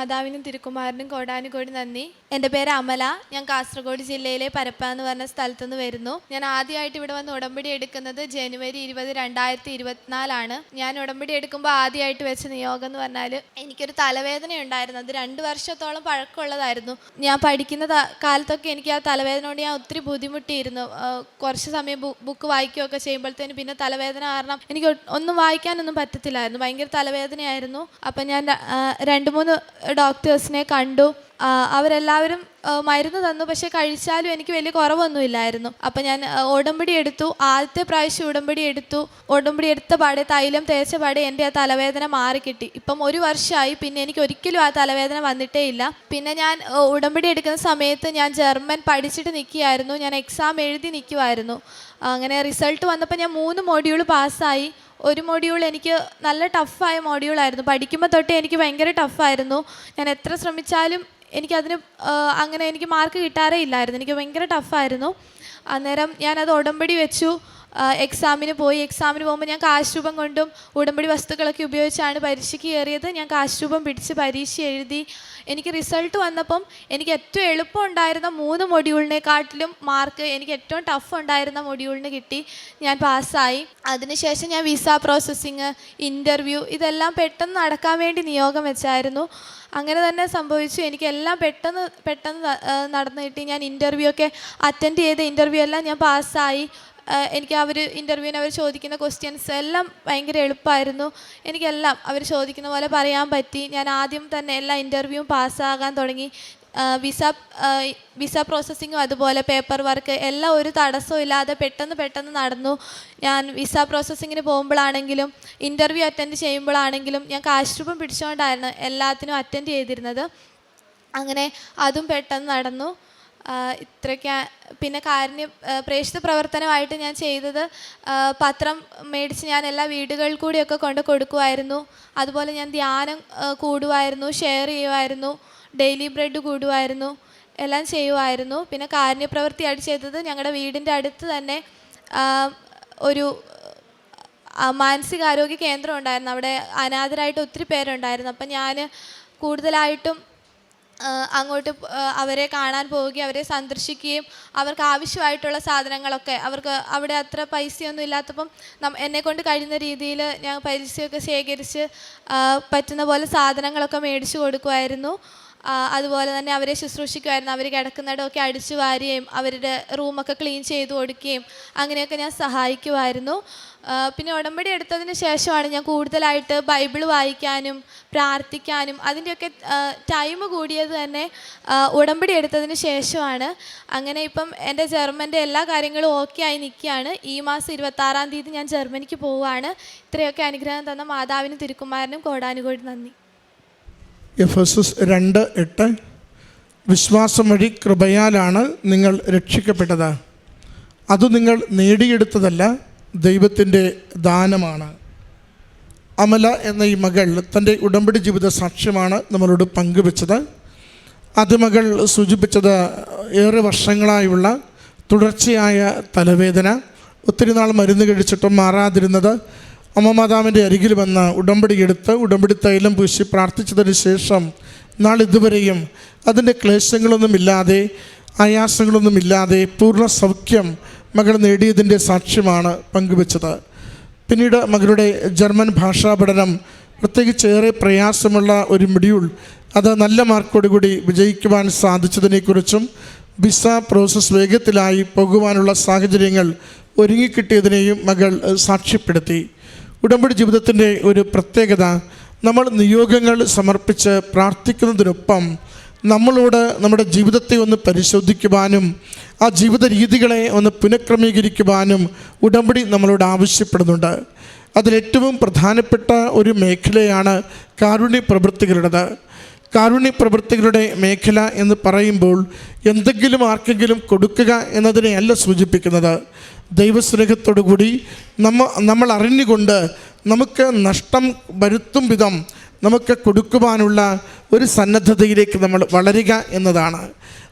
മാതാവിനും തിരുക്കുമാരനും കോടാനുകോടി നന്ദി. എന്റെ പേര് അമല. ഞാൻ കാസർഗോഡ് ജില്ലയിലെ പരപ്പ എന്ന് പറഞ്ഞ സ്ഥലത്തു നിന്ന് വരുന്നു. ഞാൻ ആദ്യമായിട്ട് ഇവിടെ വന്ന് ഉടമ്പടി എടുക്കുന്നത് ജനുവരി ഇരുപത് രണ്ടായിരത്തി ഇരുപത്തിനാലാണ്. ഞാൻ ഉടമ്പടി എടുക്കുമ്പോൾ ആദ്യമായിട്ട് വെച്ച നിയോഗം എന്ന് പറഞ്ഞാൽ എനിക്കൊരു തലവേദന ഉണ്ടായിരുന്നു. അത് രണ്ട് വർഷത്തോളം പഴക്കമുള്ളതായിരുന്നു. ഞാൻ പഠിക്കുന്ന കാലത്തൊക്കെ എനിക്ക് ആ തലവേദന കൊണ്ട് ഞാൻ ഒത്തിരി ബുദ്ധിമുട്ടിയിരുന്നു. കുറച്ച് സമയം ബുക്ക് വായിക്കുകയൊക്കെ ചെയ്യുമ്പോഴത്തേന് പിന്നെ തലവേദന കാരണം എനിക്ക് ഒന്നും വായിക്കാനൊന്നും പറ്റത്തില്ലായിരുന്നു. ഭയങ്കര തലവേദനയായിരുന്നു. അപ്പം ഞാൻ രണ്ട് മൂന്ന് ഡോക്ടേഴ്സിനെ കണ്ടു. അവരെല്ലാവരും മരുന്ന് തന്നു പക്ഷെ കഴിച്ചാലും എനിക്ക് വലിയ കുറവൊന്നുമില്ലായിരുന്നു. അപ്പം ഞാൻ ഉടമ്പടി എടുത്തു. ആദ്യത്തെ പ്രാവശ്യം ഉടമ്പടി എടുത്തു. ഉടമ്പടി എടുത്ത പാടെ തൈലം തേച്ച പാടെ എന്റെ ആ തലവേദന മാറിക്കിട്ടി. ഇപ്പം ഒരു വർഷമായി പിന്നെ എനിക്ക് ഒരിക്കലും ആ തലവേദന വന്നിട്ടേ ഇല്ല. പിന്നെ ഞാൻ ഉടമ്പടി എടുക്കുന്ന സമയത്ത് ഞാൻ ജർമ്മൻ പഠിച്ചിട്ട് നിൽക്കുകയായിരുന്നു. ഞാൻ എക്സാം എഴുതി നിൽക്കുമായിരുന്നു അങ്ങനെ റിസൾട്ട് വന്നപ്പോൾ ഞാൻ മൂന്ന് മോഡ്യൂൾ പാസ്സായി. ഒരു മോഡ്യൂൾ എനിക്ക് നല്ല ടഫായ മൊഡ്യൂളായിരുന്നു. പഠിക്കുമ്പോൾ തൊട്ടേ എനിക്ക് ഭയങ്കര ടഫായിരുന്നു. ഞാൻ എത്ര ശ്രമിച്ചാലും എനിക്കതിന് അങ്ങനെ എനിക്ക് മാർക്ക് കിട്ടാറേ ഇല്ലായിരുന്നു. എനിക്ക് ഭയങ്കര ടഫായിരുന്നു അന്നേരം ഞാനത് ഉടമ്പടി വെച്ചു. എക്സാമിന് പോയി. എക്സാമിന് പോകുമ്പോൾ ഞാൻ കാശ് രൂപം കൊണ്ടും ഉടമ്പടി വസ്തുക്കളൊക്കെ ഉപയോഗിച്ചാണ് പരീക്ഷയ്ക്ക് കയറിയത്. ഞാൻ കാശ് രൂപം പിടിച്ച് പരീക്ഷ എഴുതി. എനിക്ക് റിസൾട്ട് വന്നപ്പം എനിക്ക് ഏറ്റവും എളുപ്പം ഉണ്ടായിരുന്ന മൂന്ന് മൊഡ്യൂളിനെക്കാട്ടിലും മാർക്ക് എനിക്ക് ഏറ്റവും ടഫ് ഉണ്ടായിരുന്ന മൊഡ്യൂളിന് കിട്ടി. ഞാൻ പാസ്സായി. അതിനുശേഷം ഞാൻ വിസ പ്രോസസ്സിങ് ഇന്റർവ്യൂ ഇതെല്ലാം പെട്ടെന്ന് നടക്കാൻ വേണ്ടി നിയോഗം വെച്ചായിരുന്നു. അങ്ങനെ തന്നെ സംഭവിച്ചു. എനിക്ക് എല്ലാം പെട്ടെന്ന് പെട്ടെന്ന് നടന്നു കിട്ടി. ഞാൻ ഇന്റർവ്യൂ ഒക്കെ അറ്റൻഡ് ചെയ്ത ഇന്റർവ്യൂ എല്ലാം ഞാൻ പാസ്സായി. എനിക്ക് അവർ ഇന്റർവ്യൂവിന് അവർ ചോദിക്കുന്ന ക്വസ്റ്റ്യൻസ് എല്ലാം ഭയങ്കര എളുപ്പമായിരുന്നു എനിക്കെല്ലാം അവർ ചോദിക്കുന്ന പോലെ പറയാൻ പറ്റി. ഞാൻ ആദ്യം തന്നെ എല്ലാ ഇന്റർവ്യൂവും പാസ്സാകാൻ തുടങ്ങി. വിസ വിസ പ്രോസസ്സിങ്ങും അതുപോലെ പേപ്പർ വർക്ക് എല്ലാം ഒരു തടസ്സവും ഇല്ലാതെ പെട്ടെന്ന് പെട്ടെന്ന് നടന്നു. ഞാൻ വിസ പ്രോസസ്സിങ്ങിന് പോകുമ്പോഴാണെങ്കിലും ഇന്റർവ്യൂ അറ്റൻഡ് ചെയ്യുമ്പോഴാണെങ്കിലും ഞാൻ കാശ് രൂപം പിടിച്ചുകൊണ്ടായിരുന്നു എല്ലാത്തിനും അറ്റൻഡ് ചെയ്തിരുന്നത്. അങ്ങനെ അതും പെട്ടെന്ന് നടന്നു. ഇത്രയ്ക്ക് പിന്നെ കാരുണ്യ പ്രേക്ഷിത പ്രവർത്തനമായിട്ട് ഞാൻ ചെയ്തത് പത്രം മേടിച്ച് ഞാൻ എല്ലാ വീടുകളിൽ കൂടിയൊക്കെ കൊണ്ട് കൊടുക്കുമായിരുന്നു അതുപോലെ ഞാൻ ധ്യാനം കൂടുമായിരുന്നു ഷെയർ ചെയ്യുമായിരുന്നു ഡെയിലി ബ്രെഡ് കൂടുമായിരുന്നു എല്ലാം ചെയ്യുമായിരുന്നു പിന്നെ കാരുണ്യപ്രവൃത്തിയായിട്ട് ചെയ്തത് ഞങ്ങളുടെ വീടിന്റെ അടുത്ത് തന്നെ ഒരു മാനസികാരോഗ്യ കേന്ദ്രം ഉണ്ടായിരുന്നു. അവിടെ അനാഥരായിട്ട് ഒത്തിരി പേരുണ്ടായിരുന്നു. അപ്പം ഞാൻ കൂടുതലായിട്ടും അങ്ങോട്ട് അവരെ കാണാൻ പോവുകയും അവരെ സന്ദർശിക്കുകയും അവർക്ക് ആവശ്യമായിട്ടുള്ള സാധനങ്ങളൊക്കെ അവർക്ക് അവിടെ അത്ര പൈസയൊന്നും ഇല്ലാത്തപ്പം നം എന്നെ കൊണ്ട് കഴിയുന്ന രീതിയിൽ ഞാൻ പൈസയൊക്കെ ശേഖരിച്ച് പറ്റുന്ന പോലെ സാധനങ്ങളൊക്കെ മേടിച്ചു കൊടുക്കുമായിരുന്നു. അതുപോലെ തന്നെ അവരെ ശുശ്രൂഷിക്കുമായിരുന്നു. അവർ കിടക്കുന്നിടമൊക്കെ അടിച്ചു വാരുകയും അവരുടെ റൂമൊക്കെ ക്ലീൻ ചെയ്ത് കൊടുക്കുകയും അങ്ങനെയൊക്കെ ഞാൻ സഹായിക്കുമായിരുന്നു. പിന്നെ ഉടമ്പടി എടുത്തതിന് ശേഷമാണ് ഞാൻ കൂടുതലായിട്ട് ബൈബിൾ വായിക്കാനും പ്രാർത്ഥിക്കാനും അതിന്റെയൊക്കെ ടൈം കൂടിയത് തന്നെ ഉടമ്പടി എടുത്തതിന് ശേഷമാണ്. അങ്ങനെ ഇപ്പം എന്റെ ജർമ്മന്റെ എല്ലാ കാര്യങ്ങളും ഓക്കെ ആയി നിൽക്കുകയാണ്. ഈ മാസം ഇരുപത്താറാം തീയതി ഞാൻ ജർമ്മനിക്ക് പോവുകയാണ്. ഇത്രയൊക്കെ അനുഗ്രഹം തന്ന മാതാവിനും തിരുക്കുമാരനും കോടാനുകോടി നന്ദി. എഫ് എസ് എസ് രണ്ട് എട്ട്. വിശ്വാസം വഴി കൃപയാലാണ് നിങ്ങൾ രക്ഷിക്കപ്പെട്ടത്. അത് നിങ്ങൾ നേടിയെടുത്തതല്ല ദൈവത്തിന്റെ ദാനമാണ്. അമല എന്ന ഈ മകൾ തന്റെ ഉടമ്പടി ജീവിത സാക്ഷ്യമാണ് നമ്മളോട് പങ്കുവെച്ചത്. അത് മകൾ സൂചിപ്പിച്ചത് ഏറെ വർഷങ്ങളായുള്ള തുടർച്ചയായ തലവേദന. ഒത്തിരി നാൾ മരുന്ന് കഴിച്ചിട്ടും മാറാതിരുന്നത് അമ്മ മാതാവിന്റെ അരികിൽ വന്ന് ഉടമ്പടി എടുത്ത് ഉടമ്പടി തൈലം പൂശി പ്രാർത്ഥിച്ചതിന് ശേഷം നാളിതുവരെയും അതിന്റെ ക്ലേശങ്ങളൊന്നുമില്ലാതെ ആയാസങ്ങളൊന്നുമില്ലാതെ പൂർണ സൗഖ്യം മകൾ നേടിയതിന്റെ സാക്ഷ്യമാണ് പങ്കുവച്ചത്. പിന്നീട് മകളുടെ ജർമ്മൻ ഭാഷാ പഠനം പ്രത്യേകിച്ച് ഏറെ പ്രയാസമുള്ള ഒരു മൊഡ്യൂൾ അത് നല്ല മാർക്കോടുകൂടി വിജയിക്കുവാൻ സാധിച്ചതിനെക്കുറിച്ചും വിസ പ്രോസസ് വേഗത്തിലായി പോകുവാനുള്ള സാഹചര്യങ്ങൾ ഒരുങ്ങിക്കിട്ടിയതിനെയും മകൾ സാക്ഷ്യപ്പെടുത്തി. ഉടമ്പടി ജീവിതത്തിന്റെ ഒരു പ്രത്യേകത നമ്മൾ നിയോഗങ്ങൾ സമർപ്പിച്ച് പ്രാർത്ഥിക്കുന്നതിനൊപ്പം നമ്മളോട് നമ്മുടെ ജീവിതത്തെ ഒന്ന് പരിശോധിക്കുവാനും ആ ജീവിത രീതികളെ ഒന്ന് പുനഃക്രമീകരിക്കുവാനും ഉടമ്പടി നമ്മളോട് ആവശ്യപ്പെടുന്നുണ്ട്. അതിലേറ്റവും പ്രധാനപ്പെട്ട ഒരു മേഖലയാണ് കാരുണ്യ പ്രവൃത്തികളുടേത് കാരുണ്യ പ്രവൃത്തികളുടെ മേഖല എന്ന് പറയുമ്പോൾ എന്തെങ്കിലും ആർക്കെങ്കിലും കൊടുക്കുക എന്നതിനെയല്ല സൂചിപ്പിക്കുന്നത്. ദൈവസ്നേഹത്തോടു കൂടി നമ്മ നമ്മൾ അറിഞ്ഞുകൊണ്ട് നമുക്ക് നഷ്ടം വരുത്തും വിധം നമുക്ക് കൊടുക്കുവാനുള്ള ഒരു സന്നദ്ധതയിലേക്ക് നമ്മൾ വളരുക എന്നതാണ്.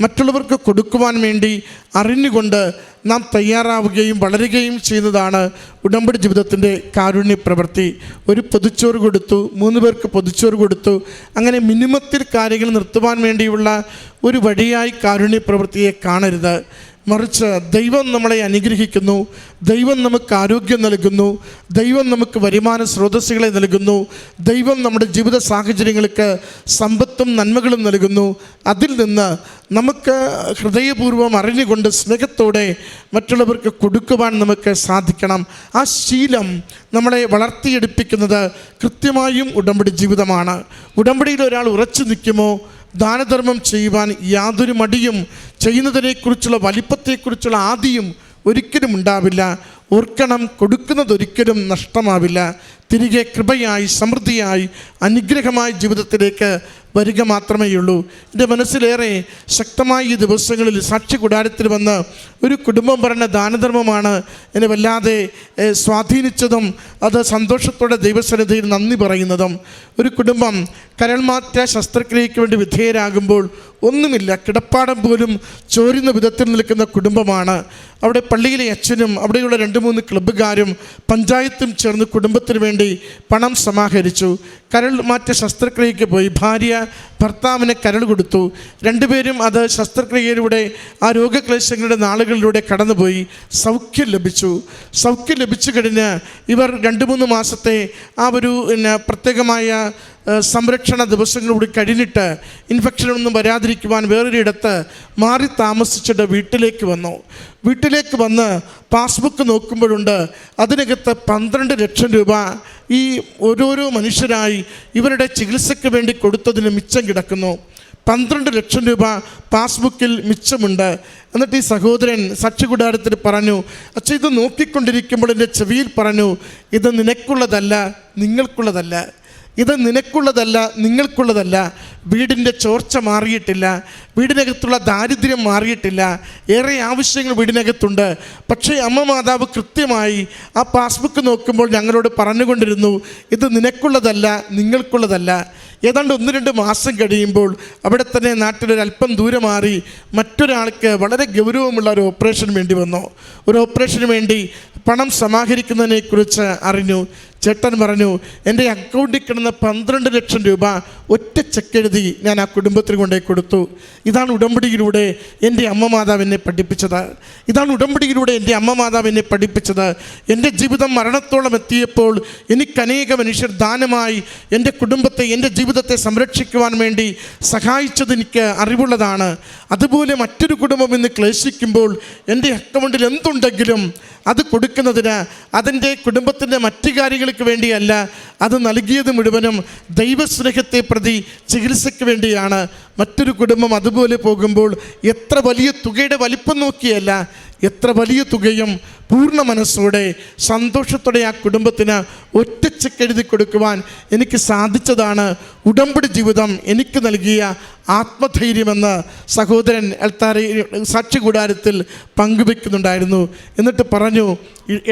മറ്റുള്ളവർക്ക് കൊടുക്കുവാൻ വേണ്ടി അറിഞ്ഞുകൊണ്ട് നാം തയ്യാറാവുകയും വളരുകയും ചെയ്യുന്നതാണ് ഉടമ്പടി ജീവിതത്തിന്റെ കാരുണ്യ പ്രവൃത്തി. ഒരു പൊതിച്ചോറ് കൊടുത്തു മൂന്ന് പേർക്ക് പൊതിച്ചോറ് കൊടുത്തു അങ്ങനെ മിനിമത്തിൽ കാര്യങ്ങൾ നിർത്തുവാൻ വേണ്ടിയുള്ള ഒരു വഴിയായി കാരുണ്യ പ്രവൃത്തിയെ കാണരുത്. മറിച്ച് ദൈവം നമ്മളെ അനുഗ്രഹിക്കുന്നു ദൈവം നമുക്ക് ആരോഗ്യം നൽകുന്നു ദൈവം നമുക്ക് വരുമാന സ്രോതസ്സുകളെ നൽകുന്നു ദൈവം നമ്മുടെ ജീവിത സാഹചര്യങ്ങൾക്ക് സമ്പത്തും നന്മകളും നൽകുന്നു. അതിൽ നിന്ന് നമുക്ക് ഹൃദയപൂർവം അറിഞ്ഞുകൊണ്ട് സ്നേഹത്തോടെ മറ്റുള്ളവർക്ക് കൊടുക്കുവാൻ നമുക്ക് സാധിക്കണം. ആ ശീലം നമ്മളെ വളർത്തിയെടുപ്പിക്കുന്നത് കൃത്യമായും ഉടമ്പടി ജീവിതമാണ്. ഉടമ്പടിയിൽ ഒരാൾ ഉറച്ചു നിൽക്കുമോ? ദാനധർമ്മം ചെയ്യുവാൻ യാതൊരു മടിയും ചെയ്യുന്നതിനെക്കുറിച്ചുള്ള വലിപ്പത്തെക്കുറിച്ചുള്ള ആദിയും ഒരിക്കലും ഉണ്ടാവില്ല. ഓർക്കണം കൊടുക്കുന്നതൊരിക്കലും നഷ്ടമാവില്ല. തിരികെ കൃപയായി സമൃദ്ധിയായി അനുഗ്രഹമായി ജീവിതത്തിലേക്ക് വരിക മാത്രമേ ഉള്ളൂ എന്റെ മനസ്സിലേറെ ശക്തമായി ഈ ദിവസങ്ങളിൽ സാക്ഷി കൂടാരത്തിൽ വന്ന് ഒരു കുടുംബം പറഞ്ഞ ദാനധർമ്മമാണ് എന്നെ വല്ലാതെ സ്വാധീനിച്ചതും അത് സന്തോഷത്തോടെ ദൈവസന്നിധിയിൽ നന്ദി പറയുന്നതും. ഒരു കുടുംബം കരൾമാറ്റ ശസ്ത്രക്രിയയ്ക്ക് വേണ്ടി വിധേയരാകുമ്പോൾ ഒന്നുമില്ല. കിടപ്പാടം പോലും ചോരുന്ന വിധത്തിൽ നിൽക്കുന്ന കുടുംബമാണ്. അവിടെ പള്ളിയിലെ അച്ഛനും അവിടെയുള്ള രണ്ട് മൂന്ന് ക്ലബ്ബുകാരും പഞ്ചായത്തും ചേർന്ന് കുടുംബത്തിന് വേണ്ടി പണം സമാഹരിച്ചു. കരൾ മാറ്റ ശസ്ത്രക്രിയയ്ക്ക് പോയി. ഭാര്യ ഭർത്താവിന് കരൾ കൊടുത്തു. രണ്ടുപേരും അത് ശസ്ത്രക്രിയയിലൂടെ ആ രോഗക്ലേശങ്ങളുടെ നാളുകളിലൂടെ കടന്നുപോയി. സൗഖ്യം ലഭിച്ചു. സൗഖ്യം ലഭിച്ചു കഴിഞ്ഞ് ഇവർ രണ്ട് മൂന്ന് മാസത്തെ ആ ഒരു പിന്നെ പ്രത്യേകമായ സംരക്ഷണ ദിവസങ്ങളൂടി കഴിഞ്ഞിട്ട് ഇൻഫെക്ഷനൊന്നും വരാതിരിക്കുവാൻ വേറൊരിടത്ത് മാറി താമസിച്ചിട്ട് വീട്ടിലേക്ക് വന്നു. വീട്ടിലേക്ക് വന്ന് പാസ്ബുക്ക് നോക്കുമ്പോഴുണ്ട് അതിനകത്ത് പന്ത്രണ്ട് ലക്ഷം രൂപ ഈ ഓരോരോ മനുഷ്യരായി ഇവരുടെ ചികിത്സയ്ക്ക് വേണ്ടി കൊടുത്തതിന് മിച്ചം കിടക്കുന്നു. പന്ത്രണ്ട് ലക്ഷം രൂപ പാസ്ബുക്കിൽ മിച്ചമുണ്ട്. എന്നിട്ട് ഈ സഹോദരൻ സാക്ഷികൂടാരത്തിൽ പറഞ്ഞു അച്ഛ ഇത് നോക്കിക്കൊണ്ടിരിക്കുമ്പോൾ എന്റെ ചെവിയിൽ പറഞ്ഞു ഇത് നിനക്കുള്ളതല്ല നിങ്ങൾക്കുള്ളതല്ല. ഇത് നിനക്കുള്ളതല്ല നിങ്ങൾക്കുള്ളതല്ല. വീടിന്റെ ചോർച്ച മാറിയിട്ടില്ല വീടിനകത്തുള്ള ദാരിദ്ര്യം മാറിയിട്ടില്ല. ഏറെ ആവശ്യങ്ങൾ വീടിനകത്തുണ്ട്. പക്ഷേ അമ്മ മാതാവ് കൃത്യമായി ആ പാസ്ബുക്ക് നോക്കുമ്പോൾ ഞങ്ങളോട് പറഞ്ഞുകൊണ്ടിരുന്നു ഇത് നിനക്കുള്ളതല്ല നിങ്ങൾക്കുള്ളതല്ല. ഏതാണ്ട് ഒന്ന് രണ്ട് മാസം കഴിയുമ്പോൾ അവിടെ തന്നെ നാട്ടിലൊരു അല്പം ദൂരെ മാറി മറ്റൊരാൾക്ക് വളരെ ഗൗരവമുള്ള ഒരു ഓപ്പറേഷൻ വേണ്ടി വന്നു. ഒരു ഓപ്പറേഷന് വേണ്ടി പണം സമാഹരിക്കുന്നതിനെക്കുറിച്ച് അറിഞ്ഞു. ചേട്ടൻ പറഞ്ഞു എന്റെ അക്കൗണ്ടിൽ കിടന്ന പന്ത്രണ്ട് ലക്ഷം രൂപ ഒറ്റ ചെക്ക് എഴുതി ഞാൻ ആ കുടുംബത്തിന് കൊണ്ടേ കൊടുത്തു. ഇതാണ് ഉടമ്പടിയിലൂടെ എന്റെ അമ്മ മാതാവ് എന്നെ പഠിപ്പിച്ചത്. ഇതാണ് ഉടമ്പടിയിലൂടെ എന്റെ അമ്മ മാതാവ് എന്നെ പഠിപ്പിച്ചത്. എന്റെ ജീവിതം മരണത്തോളം എത്തിയപ്പോൾ എനിക്ക് അനേക മനുഷ്യർ ദാനമായി എന്റെ കുടുംബത്തെ എന്റെ ജീവിതത്തെ സംരക്ഷിക്കുവാൻ വേണ്ടി സഹായിച്ചത് എനിക്ക് അറിവുള്ളതാണ്. അതുപോലെ മറ്റൊരു കുടുംബം ഇന്ന് ക്ലേശിക്കുമ്പോൾ എന്റെ അക്കൗണ്ടിൽ എന്തുണ്ടെങ്കിലും അത് കൊടുക്കുന്നതിന് അതിന്റെ കുടുംബത്തിന്റെ മറ്റു കാര്യങ്ങൾക്ക് വേണ്ടിയല്ല അത് നൽകിയത് മുഴുവനും ദൈവസ്നേഹത്തെ പ്രതി ചികിത്സയ്ക്ക് വേണ്ടിയാണ്. മറ്റൊരു കുടുംബം അതുപോലെ പോകുമ്പോൾ എത്ര വലിയ തുകയുടെ വലിപ്പം നോക്കിയല്ല എത്ര വലിയ തുകയും പൂർണ മനസ്സോടെ സന്തോഷത്തോടെ ആ കുടുംബത്തിന് ഒറ്റച്ച് എഴുതി കൊടുക്കുവാൻ എനിക്ക് സാധിച്ചതാണ്. ഉടമ്പടി ജീവിതം എനിക്ക് നൽകിയ ആത്മധൈര്യമെന്ന് സഹോദരൻ എൽത്താരി സാക്ഷി കൂടാരത്തിൽ പങ്കുവെക്കുന്നുണ്ടായിരുന്നു. എന്നിട്ട് പറഞ്ഞു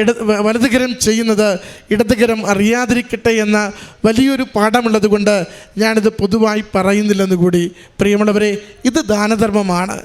ഇട വലതുകരം ചെയ്യുന്നത് ഇടതുകരം അറിയാതിരിക്കട്ടെ എന്ന വലിയൊരു പാഠമുള്ളത് കൊണ്ട് ഞാനിത് പൊതുവായി പറയുന്നില്ലെന്ന് കൂടി. പ്രിയമുള്ളവരെ ഇത് ദാനധർമ്മമാണ്.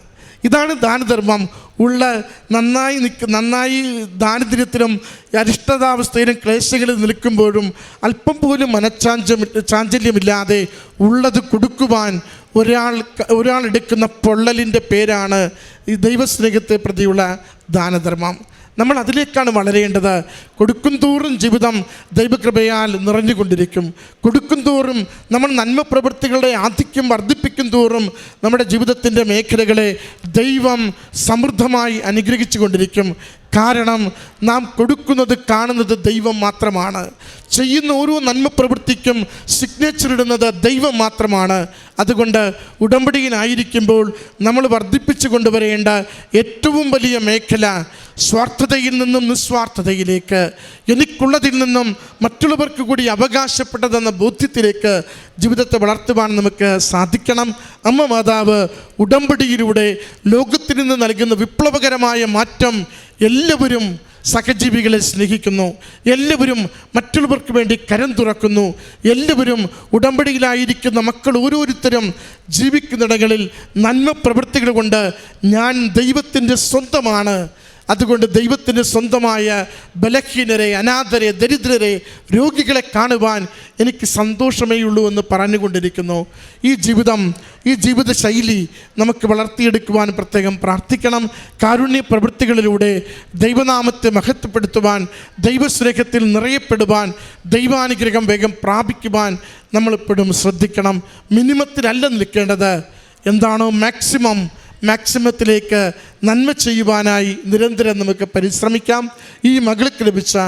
ഇതാണ് ദാനധർമ്മം. ഉള്ള നന്നായി നിൽക്ക നന്നായി ദാരിദ്ര്യത്തിലും അരിഷ്ടതാവസ്ഥയിലും ക്ലേശങ്ങളിൽ നിൽക്കുമ്പോഴും അല്പം പോലും മനച്ചാഞ്ചം ചാഞ്ചല്യമില്ലാതെ ഉള്ളത് കൊടുക്കുവാൻ ഒരാൾ ഒരാൾ എടുക്കുന്ന പൊള്ളലിന്റെ പേരാണ് ഈ ദൈവസ്നേഹത്തെ പ്രതിയുള്ള ദാനധർമ്മം. നമ്മൾ അതിലേക്കാണ് വളരേണ്ടത്. കൊടുക്കും തോറും ജീവിതം ദൈവകൃപയാൽ നിറഞ്ഞുകൊണ്ടിരിക്കും. കൊടുക്കും തോറും നമ്മൾ നന്മ പ്രവൃത്തികളുടെ ആധിക്യം വർദ്ധിപ്പിക്കും തോറും നമ്മുടെ ജീവിതത്തിന്റെ മേഖലകളെ ദൈവം സമൃദ്ധമായി അനുഗ്രഹിച്ചു കൊണ്ടിരിക്കും കാരണം നാം കൊടുക്കുന്നത് കാണുന്നത് ദൈവം മാത്രമാണ്. ചെയ്യുന്ന ഓരോ നന്മ പ്രവൃത്തിക്കും സിഗ്നേച്ചർ ഇടുന്നത് ദൈവം മാത്രമാണ്. അതുകൊണ്ട് ഉടമ്പടിയിലായിരിക്കുമ്പോൾ നമ്മൾ വർദ്ധിപ്പിച്ചു കൊണ്ടുവരേണ്ട ഏറ്റവും വലിയ മേഖല സ്വാർത്ഥതയിൽ നിന്നും നിസ്വാർത്ഥതയിലേക്ക് എനിക്കുള്ളതിൽ നിന്നും മറ്റുള്ളവർക്ക് കൂടി അവകാശപ്പെട്ടതെന്ന ബോധ്യത്തിലേക്ക് ജീവിതത്തെ വളർത്തുവാൻ നമുക്ക് സാധിക്കണം. അമ്മ മാതാവ് ഉടമ്പടിയിലൂടെ ലോകത്തിൽ നിന്ന് നൽകുന്ന വിപ്ലവകരമായ മാറ്റം എല്ലാവരും സഹജീവികളെ സ്നേഹിക്കുന്നു. എല്ലാവരും മറ്റുള്ളവർക്ക് വേണ്ടി കരം തുറക്കുന്നു. എല്ലാവരും ഉടമ്പടിയിലായിരിക്കുന്ന മക്കൾ ഓരോരുത്തരും ജീവിക്കുന്നിടങ്ങളിൽ നന്മ പ്രവൃത്തികൾ കൊണ്ട് ഞാൻ ദൈവത്തിന്റെ സ്വന്തമാണ്. അതുകൊണ്ട് ദൈവത്തിന് സ്വന്തമായ ബലഹീനരെ അനാഥരെ ദരിദ്രരെ രോഗികളെ കാണുവാൻ എനിക്ക് സന്തോഷമേ ഉള്ളൂ എന്ന് പറഞ്ഞുകൊണ്ടിരിക്കുന്നു. ഈ ജീവിതം ഈ ജീവിത ശൈലി നമുക്ക് വളർത്തിയെടുക്കുവാൻ പ്രത്യേകം പ്രാർത്ഥിക്കണം. കാരുണ്യ പ്രവൃത്തികളിലൂടെ ദൈവനാമത്തെ മഹത്വപ്പെടുത്തുവാൻ ദൈവസ്നേഹത്തിൽ നിറയപ്പെടുവാൻ ദൈവാനുഗ്രഹം വേഗം പ്രാപിക്കുവാൻ നമ്മളെപ്പോഴും ശ്രദ്ധിക്കണം. മിനിമത്തിലല്ല നിൽക്കേണ്ടത്. എന്താണോ മാക്സിമം മാക്സിമത്തിലേക്ക് നന്മ ചെയ്യുവാനായി നിരന്തരം നമുക്ക് പരിശ്രമിക്കാം. ഈ മകൾക്ക് ലഭിച്ച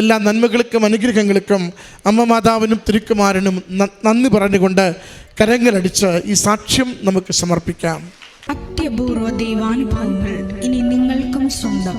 എല്ലാ നന്മകൾക്കും അനുഗ്രഹങ്ങൾക്കും അമ്മ മാതാവിനും തിരുക്കുമാരനും നന്ദി പറഞ്ഞുകൊണ്ട് കരങ്ങളടിച്ച് ഈ സാക്ഷ്യം നമുക്ക് സമർപ്പിക്കാം. അത്യപൂർവ ദൈവാനുഭവങ്ങൾ ഇനി നിങ്ങൾക്കും സ്വന്തം.